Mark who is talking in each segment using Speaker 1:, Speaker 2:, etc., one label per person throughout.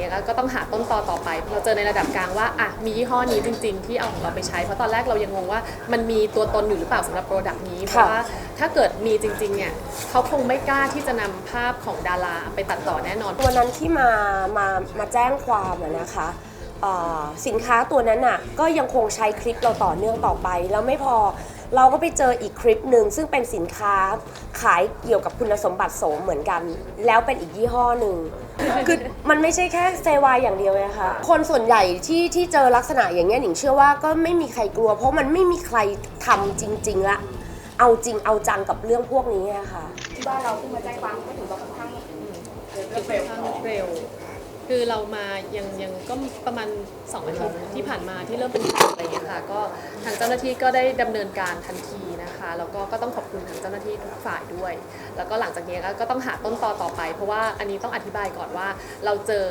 Speaker 1: นี้ยก็ต้องหาต้นตอต่อไป เราเจอในระดับกลางว่าอะมียี่ห้อนี้จริง ๆ ที่เอาของเราไปใช้ เพราะตอนแรกเรายังงงว่ามันมีตัวตนอยู่หรือเปล่าสำหรับโปรดักต์นี้ เพราะว่าถ้าเกิดมีจริงๆเนี่ยเขาคงไม่กล้าที่จะนำภาพของดาราไปตัดต่อแน่นอน
Speaker 2: วันนั้นที่มามามาแจ้งความอะนะคะเอ่อสินค้าตัวนั้นอะก็ยังคงใช้คลิปเราต่อเนื่องต่อไป แล้วไม่พอ เราก็ไปเจออีกคลิปหนึ่งซึ่งเป็นสินค้าขายเกี่ยวกับคุณสมบัติโสมเหมือนกัน แล้วเป็นอีกยี่ห้อหนึ่งคือมันไม่ใช่แค่เซวายอย่างเดียวนะคะคนส่วนใหญ่ที่ที่เจอลักษณะอย่างเงี้ยหนิงเชื่อว่าก็ไม่มีใครกลัว เพราะมันไม่มีใครทำจริง ๆละเอาจริงเอาจังกับเรื่องพวกนี้อะค่ะ
Speaker 3: ที่บ้านเราเพิ่งมาแจ้งความก็ถือว่าค่อนข้าง
Speaker 1: ค่อนข้างเร็ว คือเรามายังยังก็ประมาณ2อาทิตย์ที่ผ่านมาที่เริ่มเป็นข่าวอะไรเงี้ยค่ะก็ทางเจ้าหน้าที่ก็ได้ดำเนินการทันที นะคะ แล้วก็ก็ต้องขอบคุณทางเจ้าหน้าที่ทุกฝ่ายด้วย แล้วก็หลังจากนี้ก็ก็ต้องหาต้นตอต่อไป เพราะว่าอันนี้ต้องอธิบายก่อนว่า เราเจอ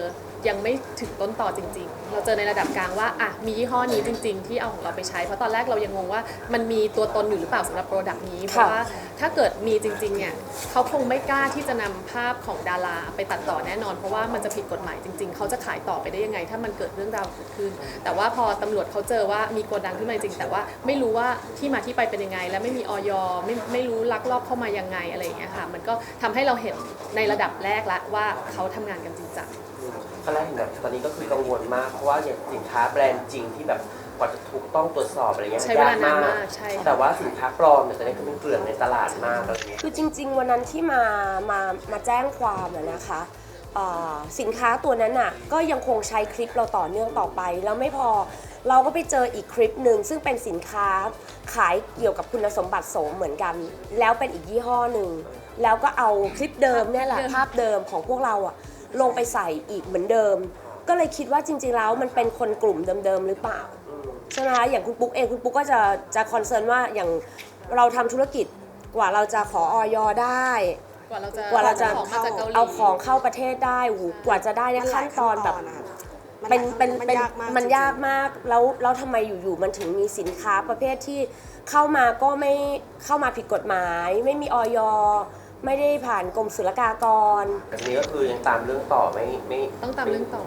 Speaker 1: ยังไม่ถึงต้นตอจริง ๆ เราเจอในระดับกลางว่าอะมียี่ห้อนี้จริง ๆ ที่เอาของเราไปใช้ เพราะตอนแรกเรายังงงว่ามันมีตัวตนอยู่หรือเปล่าสำหรับโปรดักต์นี้ เพราะว่าถ้าเกิดมีจริงๆเนี่ยเขาคงไม่กล้าที่จะนำภาพของดาราไปตัดต่อแน่นอน เพราะว่ามันจะผิดกฎหมายจริง ๆ เขาจะขายต่อไปได้ยังไง ถ้ามันเกิดเรื่องราวเกิดขึ้น แต่ว่าพอตำรวจเขาเจอว่ามีโกดังขึ้นมาจริง แต่ว่าไม่รู้ว่าที่มาที่ไปเป็นยังไง และไม่มีออยไม่ไม่รู้ลักลอบเข้ามายังไงอะไรอย่างเงี้ยค่ะ มันก็ทำให้เราเห็นในระดับแรกละว่าเขาทำงานกันจริงจัง
Speaker 4: ตอนแรกเห็นแบบตอนนี้ก็คือกังวลมาก เพราะว่าอย่างสินค้าแบรนด์จริงที่แบบกว่าจะถูกต้องตรวจสอบอะไรเงี้ย
Speaker 1: ใช้เวลานานมากใช่ค่ะ
Speaker 4: แต่ว่าสินค้าปลอมเนี่ยตอนนี้คือมันเกลื่อนในตลาดมากอะไรเงี้ย
Speaker 2: คือจริง ๆ วันนั้นที่มามามาแจ้งความอะนะคะเอ่อ สินค้าตัวนั้นอะก็ยังคงใช้คลิปเราต่อเนื่องต่อไป แล้วไม่พอเราก็ไปเจออีกคลิปหนึ่งซึ่งเป็นสินค้าขายเกี่ยวกับคุณสมบัติโสมเหมือนกัน แล้วเป็นอีกยี่ห้อหนึ่งแล้วก็เอาคลิปเดิมเนี่ยแหละภาพเดิมของพวกเราอะลงไปใส่อีกเหมือนเดิม ก็เลยคิดว่าจริงๆแล้วมันเป็นคนกลุ่มเดิมๆหรือเปล่าใช่ไหมคะอย่างคุณปุ๊กเองคุณปุ๊กก็จะจะคอนเซิร์นว่าอย่างเราทำธุรกิจกว่าเราจะขอออยได้
Speaker 1: กว่าเราจะ
Speaker 2: กว่าเราจะ
Speaker 1: อของมาจากเกาหลี
Speaker 2: เอาของเข้าประเทศได้หูกว่าจะได้เนี่ย
Speaker 5: มันหลา
Speaker 2: ขั้
Speaker 5: ย
Speaker 2: นตอนแบบะ
Speaker 5: คะ
Speaker 2: เป็นเป็น
Speaker 5: มัน
Speaker 2: เป็น
Speaker 5: ยากมาก
Speaker 2: มัน
Speaker 5: จริงๆ
Speaker 2: ยากมากแล้วแล้วทำไมอยู่ๆมันถึงมีสินค้าประเภทที่เข้ามาก็ไม่เข้ามาผิดกฎหมาย ไม่มีออยไม่ได้ผ่านกรมศุลกากร
Speaker 4: อันนี้ก็คือยังตามเรื่องต่อไม่ไม่
Speaker 1: ต้องตามเรื่องต่อ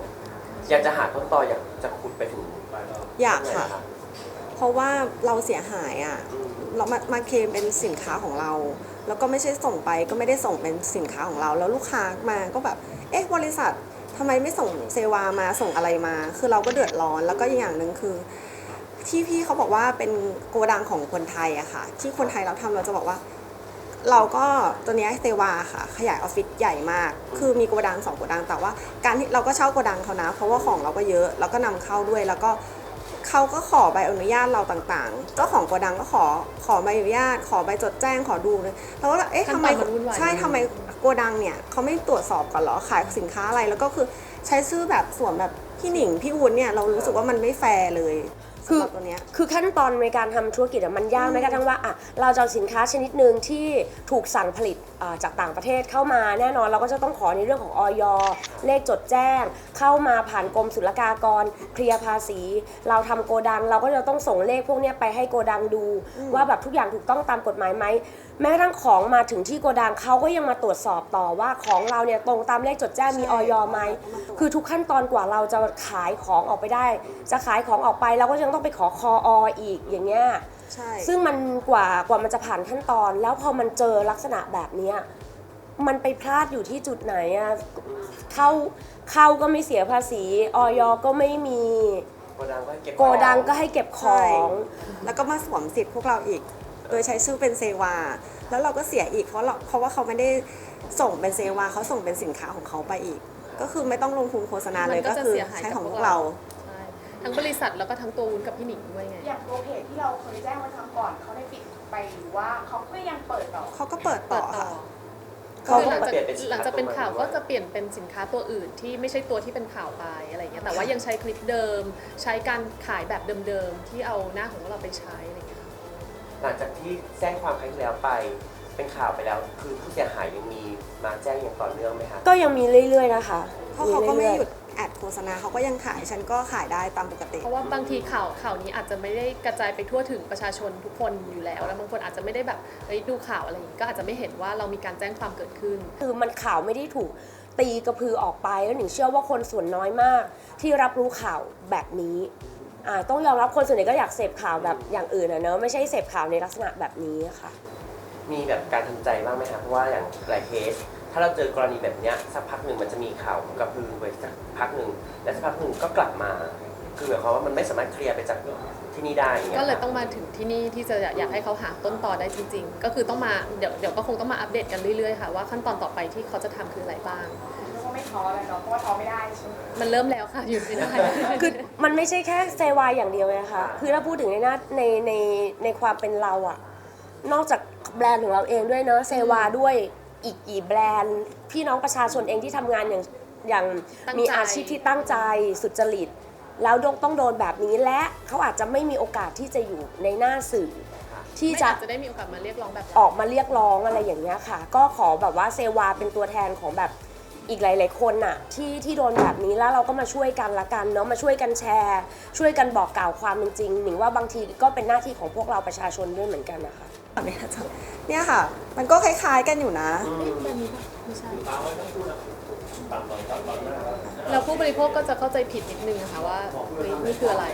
Speaker 4: อยากจะหาต้นตออยากจะขุดไปถึง
Speaker 5: อยาก
Speaker 4: ไหน
Speaker 5: ค่ะ
Speaker 4: รับ
Speaker 5: เพราะว่าเราเสียหายอะ
Speaker 4: อืม
Speaker 5: เรามามาเคลมเป็นสินค้าของเรา แล้วก็ไม่ใช่ส่งไปก็ไม่ได้ส่งเป็นสินค้าของเรา แล้วลูกค้ามาก็แบบเอ๊ะบริษัททำไมไม่ส่งเซวามาส่งอะไรมา คือเราก็เดือดร้อนแล้วก็อีกอย่างหนึ่งคือ ที่พี่เขาบอกว่าเป็นโกดังของคนไทยอะค่ะ ที่คนไทยเราทำเราจะบอกว่า เราก็ตัวนี้เซวาค่ะ ขยายออฟฟิศใหญ่มาก คือมีโกดังสองโกดังแต่ว่า การที่เราก็เช่าโกดังเขานะ เพราะว่าของเราก็เยอะแล้วก็นำเข้าด้วยแล้วก็ เขาก็ขอใบอนุญาตเราต่างๆ เจ้าของโกดังก็ขอขอใบอนุญาต ขอใบจดแจ้งขอดูเลยเราก็เลยเอ๊ะ
Speaker 1: ขั้น
Speaker 5: ทำ
Speaker 1: ตอน
Speaker 5: ไม
Speaker 1: มันวุ่นวาย
Speaker 5: ใช่ทำไมโกดังเนี่ยเขาไม่ตรวจสอบก่อนเหรอขายสินค้าอะไรแล้วก็คือใช้ชื่อแบบสวมแบบพี่หนิงพี่วุ้นเนี่ยเรารู้สึกว่ามันไม่แฟร์เลย
Speaker 2: คือ
Speaker 5: สำหรับตัวเนี้ย
Speaker 2: คือขั้นตอนในการทำธุรกิจอะมันยากแม้กระทั่งว่าอะเราจะเอาสินค้าชนิดหนึ่งที่ถูกสั่งผลิตอ่าจากต่างประเทศเข้ามาแน่นอนเราก็จะต้องขอในเรื่องของออยเลขจดแจ้ง เข้ามาผ่านกรมศุลกากร เคลียร์ภาษี เราทำโกดัง เราก็จะต้องส่งเลขพวกเนี้ยไปให้โกดังดู ว่าแบบทุกอย่างถูกต้องตามกฎหมายไหมแม้กระทั่งของมาถึงที่โกดังเขาก็ยังมาตรวจสอบต่อว่าของเราเนี่ยตรงตามเลขจดแจ้งมีออยไหมคือทุกขั้นตอนกว่าเราจะขายของออกไปได้ จะขายของออกไปเราก็ยังต้องไปขอคอออีกอย่างเงี้ย
Speaker 5: ใช่
Speaker 2: ซึ่งมันกว่ากว่ามันจะผ่านขั้นตอน แล้วพอมันเจอลักษณะแบบเนี้ย มันไปพลาดอยู่ที่จุดไหนอะเข้าเข้าก็ไม่เสียภาษีออยก็ไม่มี
Speaker 4: โกดังก็เก็บ
Speaker 2: โกดังก็ให้เก็บของ
Speaker 5: แล้วก็มาสวมสิทธิ์พวกเราอีก โดยใช้ชื่อเป็นเซวา แล้วเราก็เสียอีกเพราะเราเพราะว่าเขาไม่ได้ส่งเป็นเซวาเขาส่งเป็นสินค้าของเขาไปอีก ก็คือไม่ต้องลงทุนโฆษณาเลย
Speaker 1: มันก็
Speaker 5: ก็
Speaker 1: จะ
Speaker 5: คือ
Speaker 1: เสียหาย
Speaker 5: ใช้
Speaker 1: กับ
Speaker 5: ของ
Speaker 1: พ
Speaker 5: พ
Speaker 1: ว
Speaker 5: ว
Speaker 1: ก
Speaker 5: ก
Speaker 1: เรา
Speaker 5: เรา
Speaker 1: ใช่ทั้งบริษัทแล้วก็ทั้งตัววุ้นกับพี่หนิงด้วยไง
Speaker 3: อย่างตัวเพจที่เราเคยแจ้งไว้ครั้งก่อนเขาได้ปิดไปหรือว่าเขาก็ยังเปิดต่อ
Speaker 5: เขาก็เปิด
Speaker 1: เปิ
Speaker 5: ต่
Speaker 1: ด
Speaker 5: อ
Speaker 1: ต่ อ
Speaker 5: ค่ะ
Speaker 1: คือหลังจาก
Speaker 4: เปลี่ยนเป็นสิน
Speaker 1: หลัง
Speaker 4: ค้า
Speaker 1: จากเป็น
Speaker 4: ตัวใหม่
Speaker 1: ข่าว
Speaker 4: ด้
Speaker 1: ก็
Speaker 4: วย
Speaker 1: จะเปลี่ยนเป็นสินค้าตัวอื่นที่ไม่ใช่ตัวที่เป็นข่าวไปอะไรอย่างเงี้ยแต่ว่ายังใช้คลิปเดิม ใช้การขายแบบเดิมๆที่เอาหน้าของเราไปใช้อะไรอย่างเงี้ย
Speaker 4: หลังจากที่แจ้งความครั้งที่แล้วไปเป็นข่าวไปแล้ว คือผู้เสียหายยังมีมาแจ้งอย่างต่อเนื่องไหมคะ
Speaker 2: ก็ยังมีเรื่อยๆนะคะ
Speaker 5: เพราะเขาก็ไม่
Speaker 2: รื่อ
Speaker 5: หยุด แอดโฆษณาเขาก็ยังขายฉันก็ขายได้ตามปกติ
Speaker 1: เพราะว่าบางทีข่าวข่าวนี้อาจจะไม่ได้กระจายไปทั่วถึงประชาชนทุกคนอยู่แล้ว แล้วบางคนอาจจะไม่ได้แบบเฮ้ยดูข่าวอะไรอย่างงี้ก็อาจจะไม่เห็นว่าเรามีการแจ้งความเกิดขึ้น
Speaker 2: คือมันข่าวไม่ได้ถูกตีกระพือออกไปแล้วหนิงเชื่อว่าคนส่วนน้อยมาก ที่รับรู้ข่าวแบบนี้อ่าต้องยอมรับคนส่วนใหญ่ก็อยากเสพข่าวแบบอย่างอื่นอะเนอะไม่ใช่เสพข่าวในลักษณะแบบนี้ค่ะ
Speaker 4: มีแบบการทำใจบ้างไหมคะเพราะว่าอย่างหลายเคส ถ้าเราเจอกรณีแบบเนี้ยสักพักหนึ่งมันจะมีข่าวกระพือไปสักพักหนึ่งแล้วสักพักหนึ่งก็กลับมา คือหมายความว่ามันไม่สามารถเคลียร์ไปจากที่นี่ได้อย่างเงี้ย
Speaker 1: ก็เลย
Speaker 4: ค่ะ
Speaker 1: ต้องมาถึงที่นี่ที่จะอยากให้เขาหาต้นต่อได้จริง ๆ ก็คือต้องมาเดี๋ยวเดี๋ยวก็คงต้องมาอัปเดตกันเรื่อยๆค่ะว่าขั้นตอนต่อไปที่เขาจะทำคืออะไรบ้าง
Speaker 3: เรียกว่าไม่ท้อเลยเนาะเพราะว่าท้อไม่ได้ใช่ไหม
Speaker 1: มันเริ่มแล้วค่ะหยุดไม่ได้
Speaker 2: คือมันไม่ใช่แค่เซวายอย่างเดียวนะคะ คือถ้าพูดถึงในหน้าในในในความเป็นเราอะนอกจากแบรนด์ของเราเองด้วยเนอะเซวาด้วย อีกกี่แบรนด์พี่น้องประชาชนเองที่ทำงานอย่างอย่าง
Speaker 1: ตั้งใจ
Speaker 2: มีอาชีพที่ตั้งใจสุจริต แล้วต้องโดนแบบนี้และเขาอาจจะไม่มีโอกาสที่จะอยู่ในหน้าสื่อ ที่
Speaker 1: ไม่
Speaker 2: จะ
Speaker 1: อาจจะได้มีโอกาสมาเรียกร้องแบบนั้น
Speaker 2: ออกมาเรียกร้องอะไรอย่างเงี้ยค่ะ ก็ขอแบบว่าเซวาเป็นตัวแทนของแบบอีกหลาย ๆ คนน่ะที่ที่โดนแบบนี้แล้วเราก็มาช่วยกันละกันเนาะมาช่วยกันแชร์ ช่วยกันบอกกล่าวความเป็นจริงหนิงว่าบางทีก็เป็นหน้าที่ของพวกเราประชาชนด้วยเหมือนกันนะคะ
Speaker 5: เนี่ยค่ะ มันก็คล้ายๆกันอยู่นะ
Speaker 1: ไม่ใช่ แล้วผู้บริโภคก็จะเข้าใจผิดนิดนึงนะคะว่าเฮ้ยนี่คืออะไร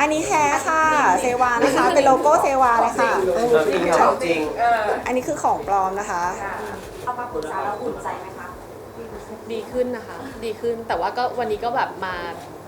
Speaker 5: อันนี้แท้ค่ะ เซวานะคะ เป็นโลโก้เซวาเลยค่ะ
Speaker 4: เออจริงค่ะจริง
Speaker 3: เออ
Speaker 5: อันนี้คือของปลอมนะคะ
Speaker 3: ค่ะเอามาปรึกษาเราอุ่นใจไหมคะ
Speaker 1: ดีขึ้นนะคะ ดีขึ้นแต่ว่าก็วันนี้ก็แบบมา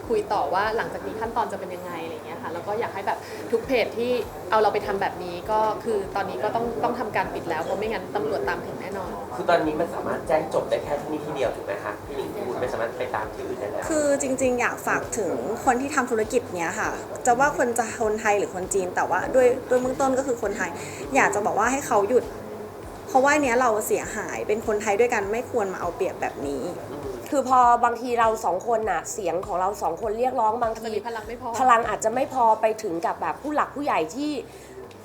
Speaker 1: คุยต่อว่าหลังจากนี้ขั้นตอนจะเป็นยังไงอะไรเงี้ย ค่ะแล้วก็อยากให้แบบทุกเพจที่เอาเราไปทำแบบนี้ก็คือตอนนี้ก็ต้องต้องทำการปิดแล้วเพราะไม่งั้นตำรวจตามถึงแน่นอน
Speaker 4: คือตอนนี้มันสามารถแจ้งจบได้แค่ที่นี่ที่เดียวถูกไหมคะพี่หนิงพูดไม่สามารถไปตามที่อื่นได้แล้ว
Speaker 5: คือจริงๆ อยากฝากถึงคนที่ทำธุรกิจเนี้ยค่ะ จะว่าคนจะคนไทยหรือคนจีน แต่ว่าด้วยด้วยเบื้องต้นก็คือคนไทย อยากจะบอกว่าให้เขาหยุดเพ ราะว่าเนี้ยเราเสียหายเป็นคนไทยด้วยกันไม่ควรมาเอาเปรียบแบบนี้
Speaker 2: คือพอบางทีเราสองคนน่ะเสียงของเราสองคนเรียกร้องบาง
Speaker 1: อาจ
Speaker 2: ที
Speaker 1: จะมีพลังไม่พอ
Speaker 2: พลังอาจจะไม่พอไปถึงกับแบบผู้หลักผู้ใหญ่ที่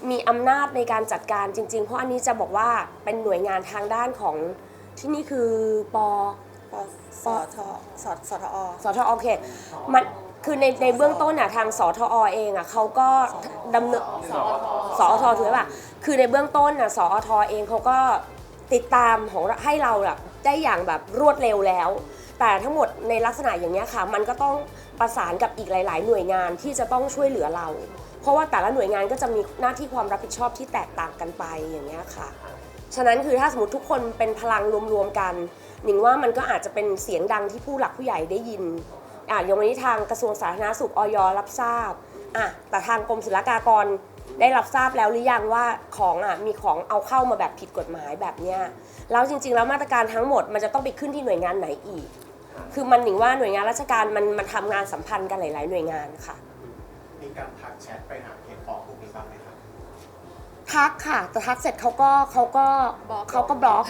Speaker 2: มีอำนาจในการจัดการจริง ๆ เพราะอันนี้จะบอกว่าเป็นหน่วยงานทางด้านของที่นี่คือป
Speaker 5: ปสทสสทอ
Speaker 2: สทอโอเคมัน คือในในเบื้องต้นน่ะทางสทอเองอะเขาก็ดำเนินสอทถือป่ะคือในเบื้องต้นน่ะสอทเองเขาก็ติดตามของให้เราแบบได้อย่างแบบรวดเร็วแล้ว แต่ทั้งหมดในลักษณะอย่างนี้ยค่ะ มันก็ต้องประสานกับอีกหลาย ๆ หน่วยงานที่จะต้องช่วยเหลือเรา เพราะว่าแต่ละหน่วยงานก็จะมีหน้าที่ความรับผิดชอบที่แตกต่างกันไปอย่างเงี้ยค่ะ ฉะนั้นคือถ้าสมมติทุกคนเป็นพลังรวม ๆ กันหนิงว่ามันก็อาจจะเป็นเสียงดังที่ผู้หลักผู้ใหญ่ได้ยิน อะอย่างวันนี้ทางกระทรวงสาธารณสุขออยรับทราบอะแต่ทางกรมศุลกากรได้รับทราบแล้วหรือยังว่าของอะมีของเอาเข้ามาแบบผิดกฎหมายแบบเนี้ยแล้วจริง ๆ แล้วมาตรการทั้งหมดมันจะต้องไปขึ้นที่หน่วยงานไหนอีก คือมันหนิงว่าหน่วยงานราชการมันมันทำงานสัมพันธ์กันหลาย ๆ หน่วยงานค่ะ
Speaker 6: มีการทักแชทไปหาเพจปลอมพวกนี้บ้างไหมครับ
Speaker 2: ทักค่ะแต่ทักเสร็จเขาก็เขาก็
Speaker 1: บล็อก
Speaker 2: เขาก็บล็อก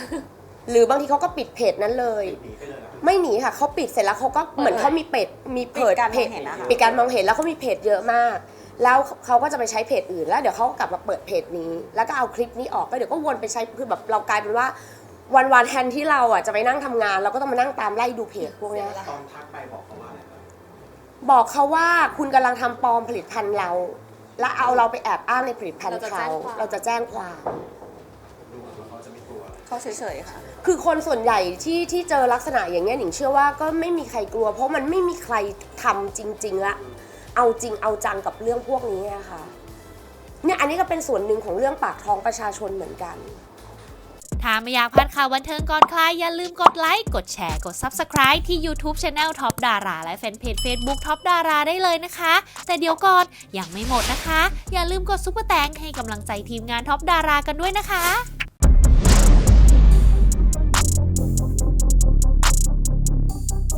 Speaker 2: หรือบางทีเขาก็ปิดเพจนั้นเลย
Speaker 6: หนีไปเลยนะครับ
Speaker 2: ไม่หนีค่ะเขาปิดเสร็จแล้วเขาก็เหมือนเขามีเพจมีเพจ
Speaker 5: ปิดการม
Speaker 2: เพ
Speaker 5: อง
Speaker 2: จ
Speaker 5: เห็นนะคะ
Speaker 2: ปิดการมองเห็นแล้วเขามีเพจเยอะมาก แล้วเขาก็จะไปใช้เพจอื่น แล้วเดี๋ยวเขาก็กลับมาเปิดเพจนี้ แล้วก็เอาคลิปนี้ออกแล้วเดี๋ยวก็วนไปใช้คือแบบเรากลายเป็นว่า วันวันๆแทนที่เราอะจะไปนั่งทำงาน เราก็ต้องมานั่งตามไล่ดูเพจพวกเนี้ย
Speaker 6: ตอนทักไปบอกเขาว่าอะไรครับ
Speaker 2: บอกเขาว่าคุณกำลังทำปลอมผลิตภัณฑ์เรา แล้วเอาเราไปแอบอ้างในผลิตภัณฑ์เขาเราจะแจ้งความ
Speaker 5: เขาเฉยๆค่ะ
Speaker 2: คือคนส่วนใหญ่ที่ที่เจอลักษณะอย่างเงี้ยหนิงเชื่อว่าก็ไม่มีใครกลัว เพราะมันไม่มีใครทำจริง ๆละเอาจริงเอาจังกับเรื่องพวกนี้อะค่ะเนี่ยอันนี้ก็เป็นส่วนหนึ่งของเรื่องปากท้องประชาชนเหมือนกัน
Speaker 7: ถ้าไม่อยากพลาดข่าวบันเทิงก่อนใครอย่าลืมกดไลค์ กดแชร์ กด Subscribe ที่ YouTube Channel Top Dara และแฟนเพจ Facebook Top Dara ได้เลยนะคะ แต่เดี๋ยวก่อนยังไม่หมดนะคะ อย่าลืมกดซุปเปอร์แตงให้กำลังใจทีมงาน Top Dara กันด้วยนะคะ